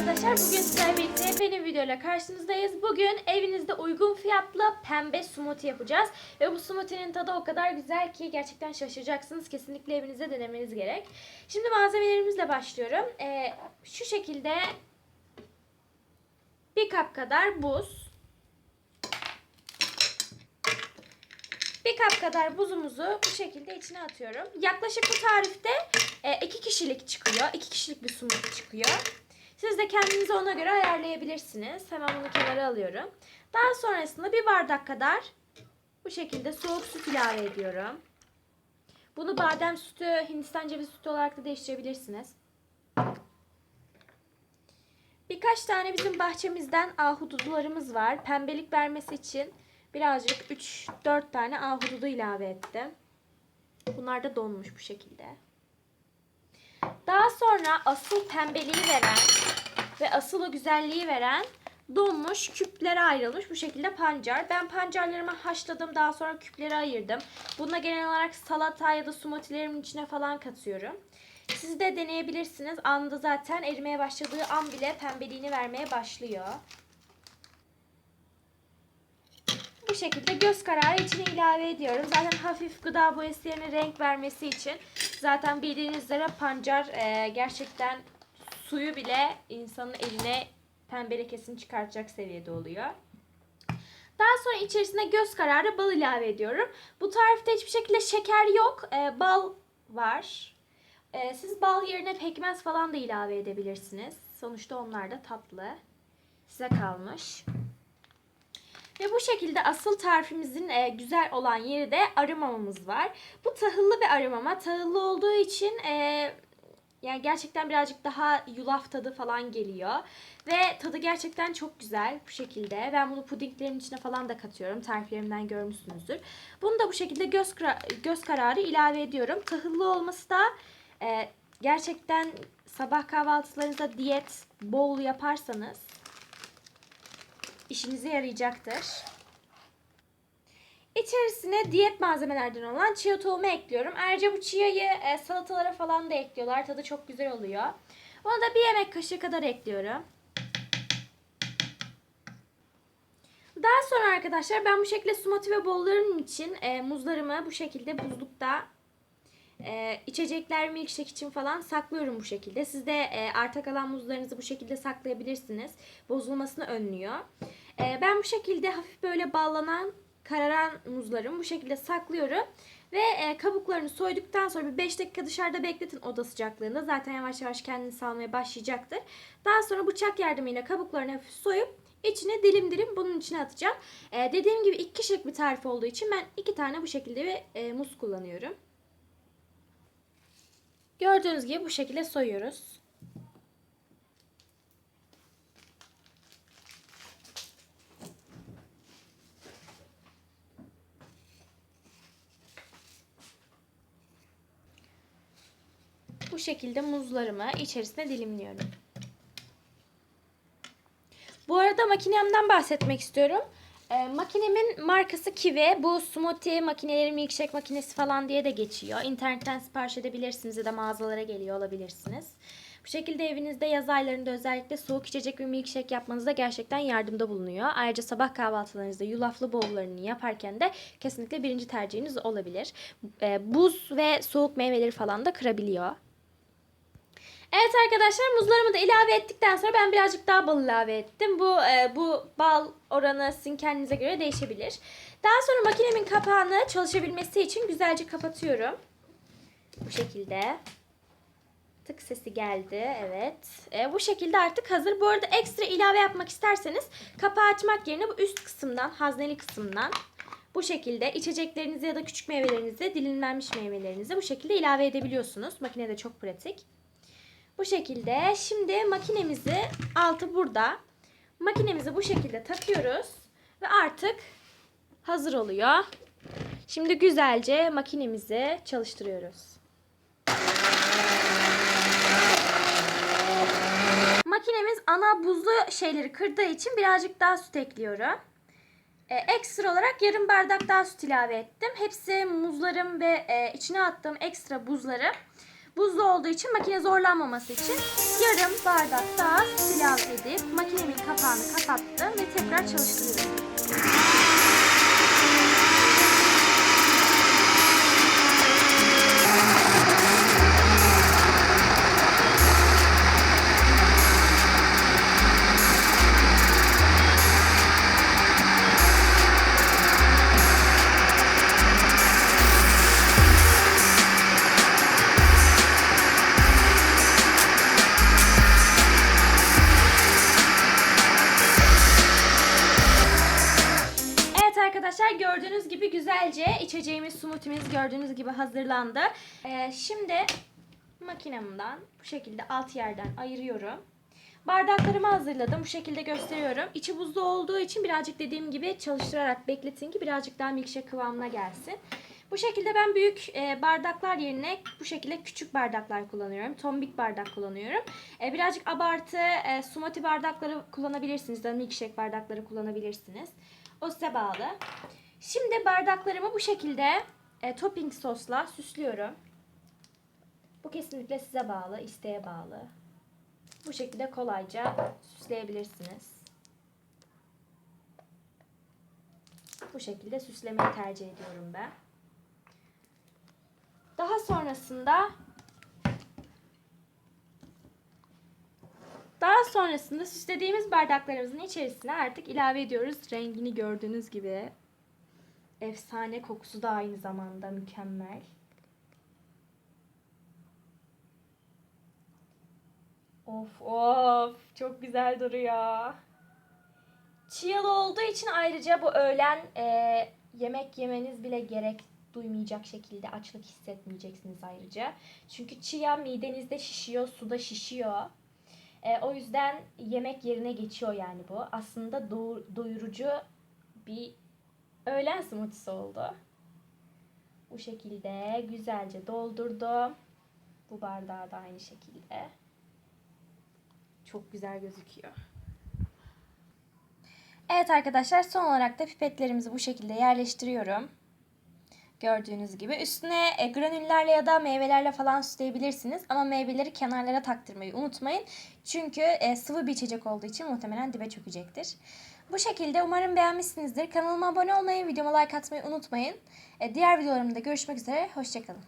arkadaşlar. Bugün sizlerle birlikte benim videoyla karşınızdayız. Bugün evinizde uygun fiyatlı pembe smoothie yapacağız. Ve bu smoothie'nin tadı o kadar güzel ki gerçekten şaşıracaksınız. Kesinlikle evinizde denemeniz gerek. Şimdi malzemelerimizle başlıyorum. Ee, şu şekilde bir kap kadar buz. Bir kap kadar buzumuzu bu şekilde içine atıyorum. Yaklaşık bu tarifte e, iki kişilik çıkıyor. iki kişilik bir smoothie çıkıyor. Siz de kendinize ona göre ayarlayabilirsiniz. Hemen bunu kenara alıyorum. Daha sonrasında bir bardak kadar bu şekilde soğuk süt ilave ediyorum. Bunu badem sütü, Hindistan cevizi sütü olarak da değiştirebilirsiniz. Birkaç tane bizim bahçemizden ahududularımız var. Pembelik vermesi için birazcık 3-4 tane ahududu ilave ettim. Bunlar da donmuş bu şekilde. Daha sonra asıl pembeliği veren ve asıl o güzelliği veren donmuş küplere ayrılmış bu şekilde pancar. Ben pancarlarımı haşladım daha sonra küplere ayırdım. Buna genel olarak salata ya da smoothie'lerimin içine falan katıyorum. Siz de deneyebilirsiniz. Anında zaten erimeye başladığı an bile pembeliğini vermeye başlıyor. Bu şekilde göz kararı içine ilave ediyorum. Zaten hafif gıda boyası yerine renk vermesi için. Zaten bildiğiniz üzere pancar e, gerçekten suyu bile insanın eline pembe lekesini çıkartacak seviyede oluyor. Daha sonra içerisine göz kararı bal ilave ediyorum. Bu tarifte hiçbir şekilde şeker yok. E, bal var. E, siz bal yerine pekmez falan da ilave edebilirsiniz. Sonuçta onlar da tatlı. Size kalmış. Ve bu şekilde asıl tarifimizin e, güzel olan yeri de arımamamız var. Bu tahıllı bir arımama. Tahıllı olduğu için e, yani gerçekten birazcık daha yulaf tadı falan geliyor. Ve tadı gerçekten çok güzel bu şekilde. Ben bunu pudinglerin içine falan da katıyorum. Tariflerimden görmüşsünüzdür. Bunu da bu şekilde göz, göz kararı ilave ediyorum. Tahıllı olması da e, gerçekten sabah kahvaltılarınızda diyet bol yaparsanız işinize yarayacaktır. İçerisine diyet malzemelerden olan chia tohumu ekliyorum. Ayrıca bu chia'yı e, salatalara falan da ekliyorlar. Tadı çok güzel oluyor. Ona da bir yemek kaşığı kadar ekliyorum. Daha sonra arkadaşlar ben bu şekilde smoothie ve bollarım için e, muzlarımı bu şekilde buzlukta e, içecekler milkshake için falan saklıyorum bu şekilde. Siz de e, arta kalan muzlarınızı bu şekilde saklayabilirsiniz. Bozulmasını önlüyor. E, ben bu şekilde hafif böyle ballanan kararan muzlarımı bu şekilde saklıyorum. Ve e, kabuklarını soyduktan sonra bir 5 dakika dışarıda bekletin oda sıcaklığında. Zaten yavaş yavaş kendini salmaya başlayacaktır. Daha sonra bıçak yardımıyla kabuklarını hafif soyup içine dilim dilim bunun içine atacağım. E, dediğim gibi iki kişilik bir tarif olduğu için ben iki tane bu şekilde bir e, muz kullanıyorum. Gördüğünüz gibi bu şekilde soyuyoruz. Şekilde muzlarımı içerisine dilimliyorum. Bu arada makinemden bahsetmek istiyorum. E, makinemin markası Kiwi. Bu smoothie makineleri, milkshake makinesi falan diye de geçiyor. İnternetten sipariş edebilirsiniz ya da mağazalara geliyor olabilirsiniz. Bu şekilde evinizde yaz aylarında özellikle soğuk içecek ve milkshake yapmanızda gerçekten yardımda bulunuyor. Ayrıca sabah kahvaltılarınızda yulaflı bowllarını yaparken de kesinlikle birinci tercihiniz olabilir. E, buz ve soğuk meyveleri falan da kırabiliyor. Evet arkadaşlar muzlarımı da ilave ettikten sonra ben birazcık daha bal ilave ettim. Bu e, bu bal oranı sizin kendinize göre değişebilir. Daha sonra makinemin kapağını çalışabilmesi için güzelce kapatıyorum. Bu şekilde. Tık sesi geldi. Evet. E, bu şekilde artık hazır. Bu arada ekstra ilave yapmak isterseniz kapağı açmak yerine bu üst kısımdan, hazneli kısımdan bu şekilde içeceklerinizi ya da küçük meyvelerinizi, dilimlenmiş meyvelerinizi bu şekilde ilave edebiliyorsunuz. Makine de çok pratik. Bu şekilde. Şimdi makinemizi altı burada. Makinemizi bu şekilde takıyoruz. Ve artık hazır oluyor. Şimdi güzelce makinemizi çalıştırıyoruz. Makinemiz ana buzlu şeyleri kırdığı için birazcık daha süt ekliyorum. Ee, ekstra olarak yarım bardak daha süt ilave ettim. Hepsi muzlarım ve e, içine attığım ekstra buzları Buzlu olduğu için makine zorlanmaması için yarım bardak daha süt ilave edip makinemin kapağını kapattım ve tekrar çalıştırıyorum. Gördüğünüz gibi güzelce içeceğimiz smoothie'miz gördüğünüz gibi hazırlandı. Ee, şimdi makinemden bu şekilde alt yerden ayırıyorum. Bardaklarımı hazırladım. Bu şekilde gösteriyorum. İçi buzlu olduğu için birazcık dediğim gibi çalıştırarak bekletin ki birazcık daha milkshake kıvamına gelsin. Bu şekilde ben büyük e, bardaklar yerine bu şekilde küçük bardaklar kullanıyorum. Tombik bardak kullanıyorum. E, birazcık abartı e, smoothie bardakları kullanabilirsiniz. Da milkshake bardakları kullanabilirsiniz. O size bağlı. Şimdi bardaklarımı bu şekilde e, topping sosla süslüyorum. Bu kesinlikle size bağlı, isteğe bağlı. Bu şekilde kolayca süsleyebilirsiniz. Bu şekilde süslemeyi tercih ediyorum ben. Daha sonrasında daha sonrasında süslediğimiz bardaklarımızın içerisine artık ilave ediyoruz. Rengini gördüğünüz gibi efsane kokusu da aynı zamanda mükemmel. Of of çok güzel duruyor. Chiyalı olduğu için ayrıca bu öğlen e, yemek yemeniz bile gerek duymayacak şekilde açlık hissetmeyeceksiniz ayrıca. Çünkü chia midenizde şişiyor, suda şişiyor. E, o yüzden yemek yerine geçiyor yani bu. Aslında do- doyurucu bir öğlen smoothie'si oldu. Bu şekilde güzelce doldurdum. Bu bardağı da aynı şekilde. Çok güzel gözüküyor. Evet arkadaşlar son olarak da pipetlerimizi bu şekilde yerleştiriyorum. Gördüğünüz gibi. Üstüne e, granüllerle ya da meyvelerle falan süsleyebilirsiniz. Ama meyveleri kenarlara taktırmayı unutmayın. Çünkü e, sıvı bir içecek olduğu için muhtemelen dibe çökecektir. Bu şekilde umarım beğenmişsinizdir. Kanalıma abone olmayı, videoma like atmayı unutmayın. E, diğer videolarımda görüşmek üzere, hoşçakalın.